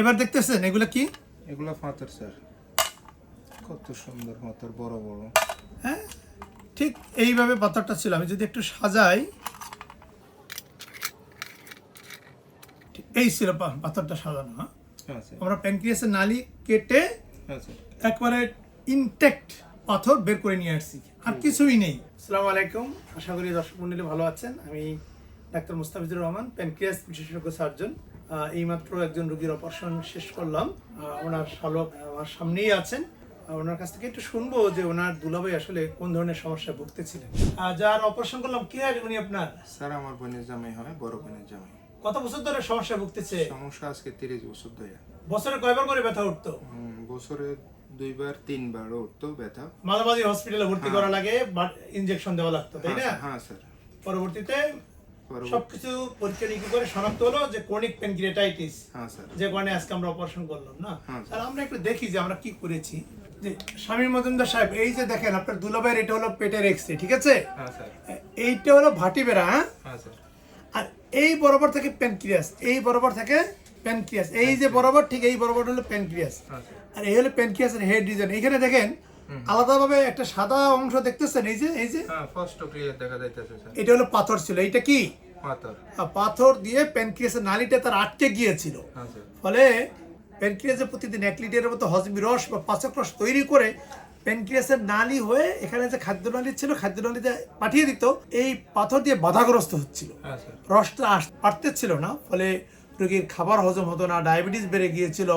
এবার দেখতেছেন এগুলো কি? এগুলো ফাঁতর স্যার। কত সুন্দর ফাঁতর বড় বড়। হ্যাঁ ঠিক এইভাবে পাথরটা ছিল। আমি যদি একটু সাজাই ঠিক এই ছিল পাথরটা সাজানো হ্যাঁ? হ্যাঁ আমরা প্যানক্রিয়াসের নালি কেটে হ্যাঁ একবারে ইনটেক্ট পাথর বের করে নিয়ে আসছি। আর কিছুই নেই। আসসালামু আলাইকুম। আশা করি দর্শক মন্ডলী ভালো আছেন। আমি ডাক্তার মুস্তাফিজুর রহমান প্যানক্রিয়াস বিশেষজ্ঞ সার্জন। এইমাত্র একজন রোগীর অপারেশন শেষ করলাম। ওনার শালক আমার সামনেই আছেন। ওনার কাছ থেকে একটু শুনব যে ওনার দুলাভাই আসলে কোন ধরনের সমস্যায় ভুগতেছিলেন। যার অপারেশন করলাম কে আর উনি আপনার? স্যার আমার বোনের জামাই হয় বড় বোনের জামাই। কত বছর ধরে সমস্যায় ভুগতেছে? সমস্যা আজকে তিরিশ বছর ধরে। বছরে কয়বার করে ব্যথা উঠতো? বছরে দুইবার তিনবার উঠতো ব্যথা। মাঝে মাঝে হসপিটালে ভর্তি করা লাগে ইনজেকশন দেওয়া লাগতো তাই না? হ্যাঁ স্যার। পরবর্তীতে পরবর্তী- সবকিছু পরীক্ষা নিরীক্ষা করে শনাক্ত হলো যে ক্রনিক প্যানক্রিয়াটাইটিস যে কারণে আজকে আমরা অপারেশন করলাম না? হ্যাঁ। তাহলে আমরা একটু দেখি যে আমরা কি করেছি। যে স্বামী মজুমদার সাহেব এই যে দেখেন আপনার দুলাভাইয়ের এটা হলো পেটের এক্সরে ঠিক আছে? হ্যাঁ এইটা হলো ভাটিবেরা হ্যাঁ? আর এই বরাবর থেকে প্যানক্রিয়াস এই বরাবর থেকে প্যানক্রিয়াস এই যে বরাবর ঠিক এই বরাবর হলো প্যানক্রিয়াস আর এই হলো প্যানক্রিয়াসের হেড রিজন এখানে দেখেন আলাদাভাবে একটা সাদা অংশ দেখতেছেন? এই যে এই যে। হ্যাঁ ফার্স্ট ক্লিয়ার দেখা যাইতেছে এটা হলো পাথর ছিল। এটা কি? আর পাথর দিয়ে প্যানক্রিয়াসের নালিটা তার আটকে গিয়েছিল। হ্যাঁ ফলে প্যানক্রিয়াসে প্রতিদিন এক লিটারের মতো হজমি রস বা পাচক রস তৈরি করে প্যানক্রিয়াসের নালি হয়ে এখানে যে খাদ্য নালী ছিল খাদ্য নালীতে পাঠিয়ে দিত এই পাথর দিয়ে বাধাগ্রস্ত হচ্ছিল। হ্যাঁ রসটা আস পারতেছিল না। ফলে রোগীর খাবার হজম হতো না ডায়াবেটিস বেড়ে গিয়েছিল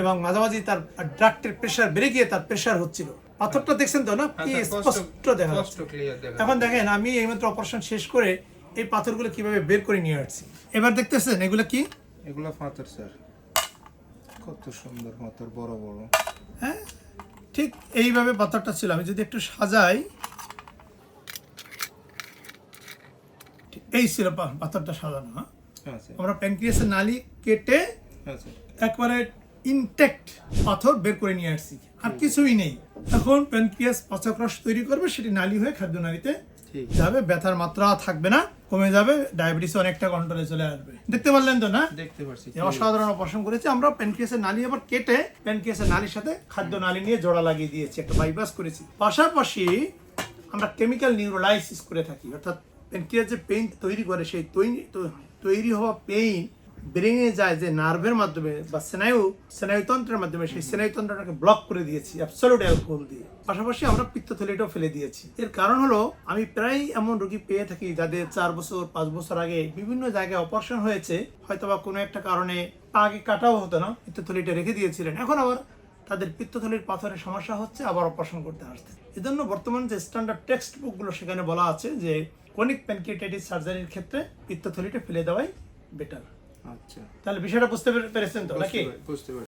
এবং মাঝামাঝি তার ড্রাগটের প্রেশার বেড়ে গিয়ে তার প্রেশার হচ্ছিল। পাথরটা দেখছেন তো না? কি স্পষ্ট দেখা এখন দেখেন আমি এইমাত্র অপারেশন শেষ করে এই পাথরগুলো কীভাবে বের করে নিয়ে আসছি। এবার দেখতেছেন এগুলো কি? এগুলো ফাঁতর স্যার। কত সুন্দর ফাঁতর বড় বড়। হ্যাঁ ঠিক এইভাবে পাথরটা ছিল। আমি যদি একটু সাজাই। এই ছিল পাথরটা সাজানো হ্যাঁ? হ্যাঁ আমরা প্যানক্রিয়াসের নালি কেটে হ্যাঁ একবারে ইনটেক্ট পাথর বের করে নিয়ে আসছি। আর কিছুই নেই। এখন প্যানক্রিয়াস পাচক রস তৈরি করবে সেটি নালি হয়ে খাদ্য নালীতে যাবে ব্যথার মাত্রা থাকবে না কমে যাবে ডায়াবেটিস অনেকটা কন্ট্রোলে চলে আসবে। দেখতে পারলেন তো না? দেখতে পারছি অসাধারণ অপারেশন করেছি। আমরা প্যানক্রিয়াসের নালি আবার কেটে প্যানক্রিয়াসের নালির সাথে খাদ্য নালি নিয়ে জোড়া লাগিয়ে দিয়েছি একটা বাইপাস করেছি। পাশাপাশি আমরা কেমিক্যাল নিউরোলাইসিস করে থাকি। অর্থাৎ প্যানক্রিয়াস যে পেইন তৈরি করে সেই তৈরি তৈরি হওয়া পেইন ব্রেনে যায় যে নার্ভের মাধ্যমে বা স্নায়ু, স্নায়ুতন্ত্রের মাধ্যমে সেই স্নায়ুতন্ত্রটাকে ব্লক করে দিয়েছি অ্যাবসলিউট অ্যালকোহল দিয়ে। পাশাপাশি আমরা পিত্তথলিটাও ফেলে দিয়েছি। এর কারণ হলো, আমি প্রায় এমন রোগী পেয়ে থাকি যাদের চার বছর, পাঁচ বছর আগে বিভিন্ন জায়গায় অপারেশন হয়েছে। হয়তোবা কোনো একটা কারণে আগে কাটাও হতো না, পিত্তথলিটা রেখে দিয়েছিলেন। এখন আবার তাদের পিত্তথলির পাথরের সমস্যা হচ্ছে, আবার অপারেশন করতে আসছে। এজন্য বর্তমান যে স্ট্যান্ডার্ড টেক্সট বুকগুলো সেখানে বলা আছে যে কনিক প্যানক্রিয়াটাইটিস সার্জারির ক্ষেত্রে পিত্তথলিটা ফেলে দেওয়াই বেটার আচ্ছা। তাহলে বিষয়টা বুঝতে পেরে- পেরেছেন তো নাকি? বুঝতে পেরেছি বুঝতে পারছি